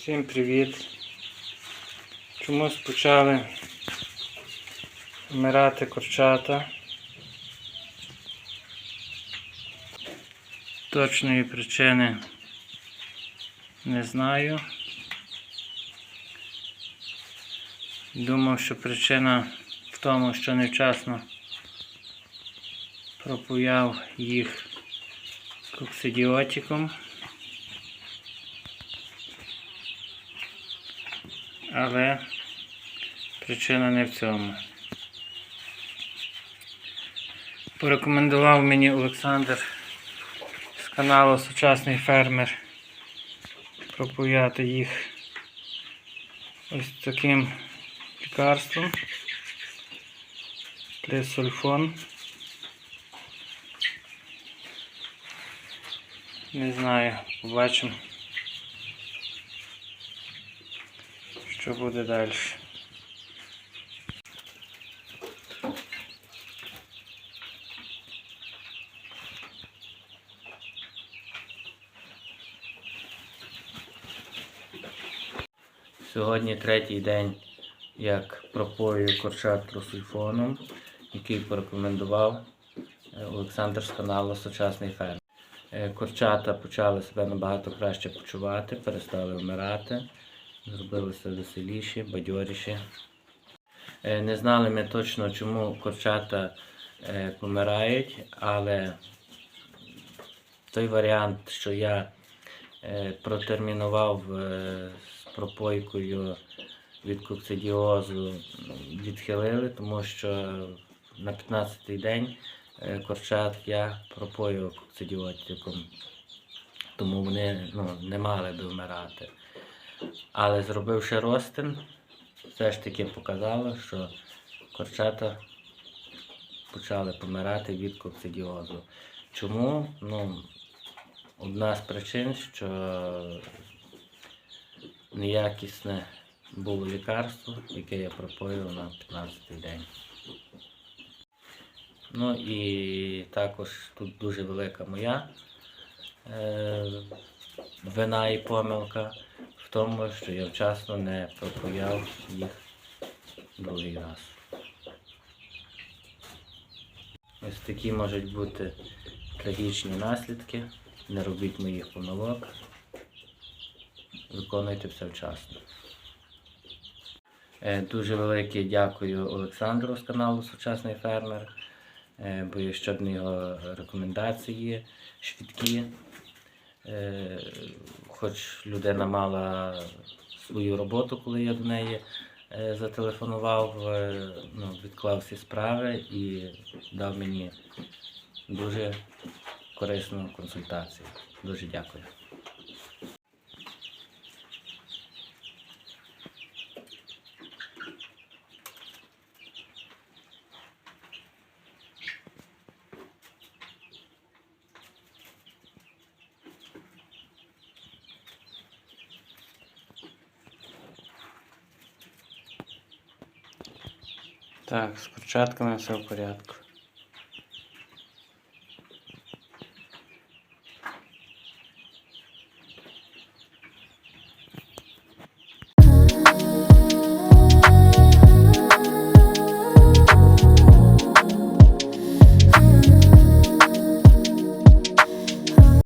Всім привіт. Чомусь почали вмирати курчата. Точної причини не знаю. Думав, що причина в тому, що невчасно пропуяв їх коксидіотиком. Але причина не в цьому. Порекомендував мені Олександр з каналу Сучасний фермер пропояти їх ось таким лікарством. Трисульфон. Не знаю, побачимо. Що буде далі? Сьогодні третій день, як пропою курчат тросульфоном, який порекомендував е, Олександр з каналу Сучасний фермер. Е, Курчата почали себе набагато краще почувати, перестали вмирати, зробилися веселіші, бадьоріші. Е, Не знали ми точно, чому курчата е, помирають, але той варіант, що я е, протермінував з пропойкою від коксидіозу, м, відхилили, тому що на 15-й день курчат я пропоював коксидіотиком, тому вони ну, не мали би вмирати. Але зробивши розтин, все ж таки показало, що курчата почали помирати від коксидіозу. Чому? Ну, одна з причин, що неякісне було лікарство, яке я пропоїв на 15-й день. Ну і також тут дуже велика моя е, вина і помилка тому, що я вчасно не пропояв їх другий раз. Ось такі можуть бути трагічні наслідки. Не робіть моїх помилок. Виконуйте все вчасно. Е, Дуже велике дякую Олександру з каналу Сучасний фермер, е, бо є ще одні його рекомендації швидкі. Е, Хоч людина мала свою роботу, коли я до неї е, зателефонував, е, ну, відклав всі справи і дав мені дуже корисну консультацію. Дуже дякую. Так, з початками все в порядку.